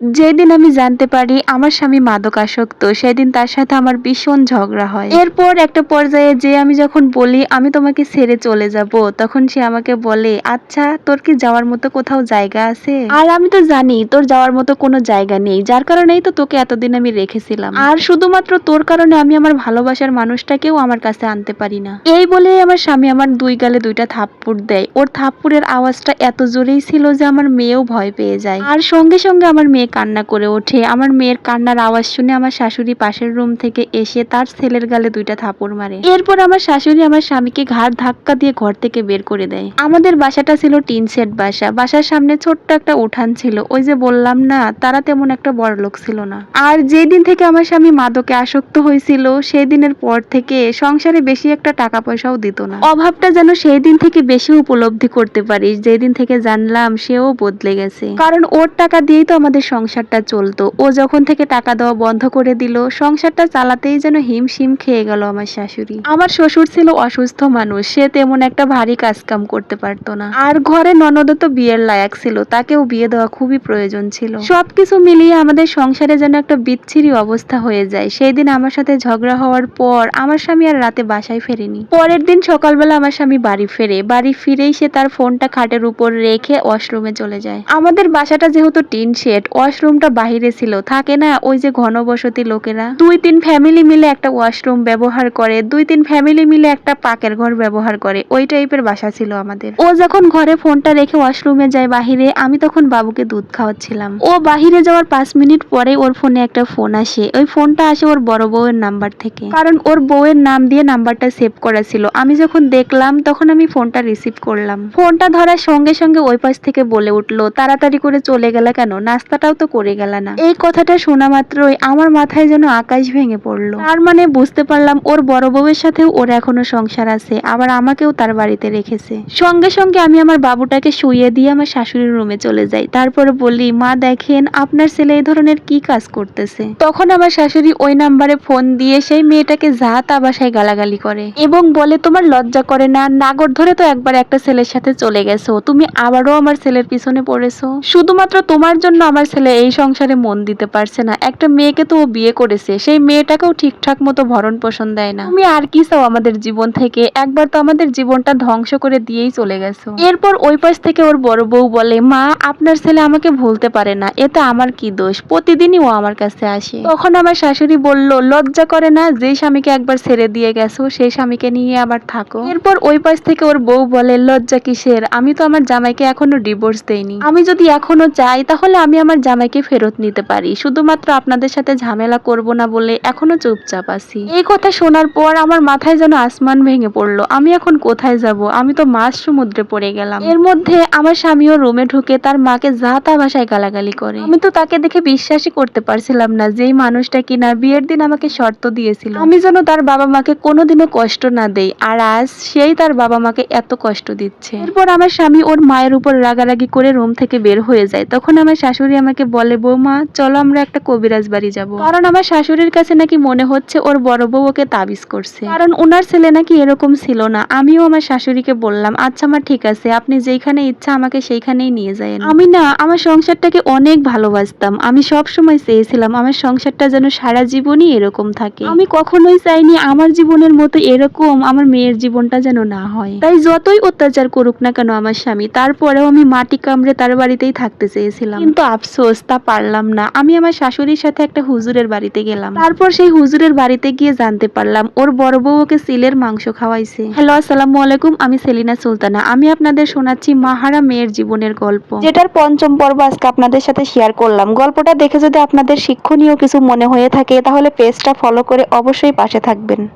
যেদিন আমি জানতে পারি আমার স্বামী মাদকাসক্ত সেদিন তার সাথে আমার ভীষণ ঝগড়া হয়। এরপর একটা পর্যায়ে যে আমি যখন বলি, আমি তোমাকে ছেড়ে চলে যাব তখন সে আমাকে বলে আচ্ছা তোর কি যাওয়ার মতো কোথাও জায়গা আছে? আর আমি তো জানি, তোর যাওয়ার মতো কোনো জায়গা নেই, যার কারণেই তো তোকে এতদিন আমি রেখেছিলাম। আর শুধুমাত্র তোর কারণে আমি আমার ভালোবাসার মানুষটাকেও আমার কাছে আনতে পারি না। এই বলে আমার স্বামী আমার দুই গালে দুইটা থাপ্পড় দেয়। ওর থাপ্পড়ের আওয়াজটা এত জোরেই ছিল যে আমার মেয়েও ভয় পেয়ে যায়। আর সঙ্গে সঙ্গে আমার মেয়ে কান্না করে ওঠে। আমার মেয়ের কান্নার আওয়াজ শুনে আমার শাশুড়ি পাশের রুম থেকে এসে তার ছেলের গালে দুইটা থাপড় মারে। এরপর আমার শাশুড়ি আমার স্বামীকে ঘাড় ধাক্কা দিয়ে ঘর থেকে বের করে দেয়। আমাদের বাসাটা ছিল টিন সেট বাসা। বাসার সামনে ছোট্ট একটা উঠান ছিল। ওই যে বললাম না, তারা তেমন একটা বড় লোক ছিল না। আর যেই দিন থেকে আমার স্বামী মাদকে আসক্ত হয়েছিল সেই দিনের পর থেকে সংসারে বেশি একটা টাকা পয়সাও দিত না। অভাবটা যেন সেই দিন থেকে বেশি উপলব্ধি করতে পারিস। যেদিন থেকে জানলাম সেও বদলে গেছে। কারণ ওর টাকা দিয়েই তো আমাদের সংসারটা চলতো। ও যখন থেকে টাকা দেওয়া বন্ধ করে দিল, সংসারটা চালাতেই যেন হিমশিম খেয়ে গেল আমার শাশুড়ি। আমার শ্বশুর ছিল অসুস্থ মানুষ, সে তেমন একটা ভারী কাজ কাম করতে পারতো না। আর ঘরে ননদ তো বিয়ের লায়ক ছিল, তাকেও বিয়ে দেওয়া খুবই প্রয়োজন ছিল। সবকিছু মিলিয়ে আমাদের সংসারে যেন একটা বিচ্ছিরি অবস্থা হয়ে যায়। সেই দিন আমার সাথে ঝগড়া হওয়ার পর আমার স্বামী আর রাতে বাসায় ফেরেনি। পরের দিন সকালবেলা আমার স্বামী বাড়ি ফেরে। বাড়ি ফিরেই সে তার ফোনটা খাটের উপর রেখে ওয়াশরুমে চলে যায়। আমাদের বাসাটা যেহেতু টিন শেড ওয়াশরুমটা বাহিরে ছিল। থাকে না, ওই যে ঘনবসতি লোকেরা। দুই তিন ফ্যামিলি মিলে একটা ওয়াশরুম ব্যবহার করে, দুই তিন ফ্যামিলি মিলে একটা পাকের ঘর ব্যবহার করে। ওই টাইপের বাসা ছিল আমাদের। ও যখন ঘরে ফোনটা রেখে ওয়াশরুমে যায় বাহিরে, আমি তখন বাবুকে দুধ খাওয়াচ্ছিলাম। ও বাহিরে যাওয়ার পাঁচ মিনিট পরে ওর ফোনে একটা ফোন আসে। ওই ফোনটা আসে ওর বড় বউয়ের নাম্বার থেকে। কারণ ওর বউয়ের নাম দিয়ে নাম্বারটা সেভ করা ছিল। আমি যখন দেখলাম, তখন আমি ফোনটা রিসিভ করলাম। ফোনটা ধরার সঙ্গে সঙ্গে ওই পাশ থেকে বলে উঠল, তাড়াতাড়ি করে চলে গেলা কেন? নাস্তাটাও তো করে গেল না। এই কথাটা শোনা মাত্রই আমার মাথায় যেন আকাশ ভেঙে পড়ল। তার মানে বুঝতে পারলাম ওর বড় বউয়ের সাথেও ওর এখনও সংসার আছে, আবার আমাকেও তার বাড়িতে রেখেছে। সঙ্গে সঙ্গে আমি আমার বাবুটাকে শুইয়ে দিয়ে আমার শাশুড়ির রুমে চলে যাই। তারপরে বলি, মা, দেখেন আপনার ছেলে এই ধরনের কি কাজ করতেছে? তখন আমার শাশুড়ি ওই নাম্বারে ফোন দিয়ে সেই মেয়েটাকে যা তা বাসায় গালাগালি করে। এবং বলে, তোমার লজ্জা করে না, নাগর ধরে তো একবার একটা ছেলের সাথে চলে গেছো। তুমি আবারও আমার ছেলের পিছনে পড়েছো। শুধুমাত্র তোমার জন্য আমার ছেলে এই সংসারে মন দিতে পারছে না। একটা মেয়েকে তো ও বিয়ে করেছে, সেই মেয়েটাকেও ঠিকঠাক মতো ভরণ পোষণ দেয় না। তুমি আর কি চাও আমাদের জীবন থেকে? একবার তো আমাদের জীবনটা ধ্বংস করে দিয়েই চলে গেছো। এরপর ওই পাশ থেকে ওর বড় বউ বলে, মা, আপনার ছেলে আমাকে ভুলতে পারে না, এতে আমার কি দোষ? প্রতিদিনই ও আমার কাছে আসে। তখন আমার শাশুড়ি বলল, লজ্জা করে না যে স্বামীকে একবার ছেড়ে দিয়ে গেছো, সেই স্বামীকে নিয়ে আবার থাকো। এরপর ওই পাশ থেকে ওর বউ বলে, লজ্জা কিসের? আমি তো আমার জামাইকে এখনও ডিভোর্স দেইনি। আমি যদি এখনও চাই, তাহলে আমি আমার জামাইকে ফেরত নিতে পারি। শুধুমাত্র আপনাদের সাথে ঝামেলা করব না বলে এখনও চুপচাপ আছি। এই কথা শোনার পর আমার মাথায় যেন আসমান ভেঙে পড়ল। আমি এখন কোথায় যাব? আমি তো মাছ সমুদ্রে পড়ে গেলাম। এর মধ্যে আমার স্বামীও রুমে ঢুকে তার মাকে যা তা ভাষায় গালাগালি করে। আমি তো তাকে দেখে বিশ্বাসই করতে পারছিলাম না যেই মানুষটা কিনা বিয়ের দিন আমাকে শর্ত দিয়েছিল। আমি যেন তার বাবা মাকে কোনোদিনও কষ্ট না দেই, আর আজ সেই তার বাবা মাকে এত কষ্ট দিচ্ছে। এরপর আমার স্বামী ওর মায়ের উপর রাগারাগি করে রুম থেকে বের হয়ে যায়। তখন আমার শাশুড়ি আমাকে বলে, বৌমা, চলো আমরা একটা কবিরাজ বাড়ি যাব। কারণ আমার শাশুড়ির কাছে নাকি মনে হচ্ছে ওর বড় বউ ওকে তাবিজ করছে। কারণ ওনার ছেলে নাকি এরকম ছিল না। আমিও আমার শাশুড়িকে বললাম আচ্ছা আমার ঠিক আছে, আপনি যেইখানে ইচ্ছা আমাকে সেইখানেই নিয়ে যায় আমি না, আমার সংসারটাকে অনেক ভালোবাসতাম। আমি সব সময় চেয়েছিলাম আমার সংসারটা যেন সারা জীবনই এরকম থাকে। আমি কখনোই চাইনি আমার জীবনের মতো এরকম আমার মেয়ের জীবনটা যেন না হয়। তাই যতই অত্যাচার করুক না কেন আমার স্বামী, তারপরেও আমি মাটি কামড়ে তার বাড়িতেই থাকতে চেয়েছিলাম। কিন্তু আফসোস তা পারলাম না। আমি আমার শাশুড়ির সাথে একটা হুজুরের বাড়িতে গেলাম। তারপর সেই হুজুরের বাড়িতে গিয়ে জানতে পারলাম, ওর বড় বউ ওকে সিলের মাংস খাওয়াইছে। হ্যালো, আসসালামু আলাইকুম, আমি সেলিনা সুলতানা। আমি আপনাদের শোনাচ্ছি মাহারা মেয়ের জীবনের গল্প। যেটার পঞ্চম পর্ব আজকে আপনাদের সাথে শেয়ার করলাম। গল্পটা দেখে যদি আপনাদের শিক্ষণীয় কিছু মনে হয়ে থাকে, তাহলে পেজটা ফলো করে অবশ্যই পাশে থাকবেন।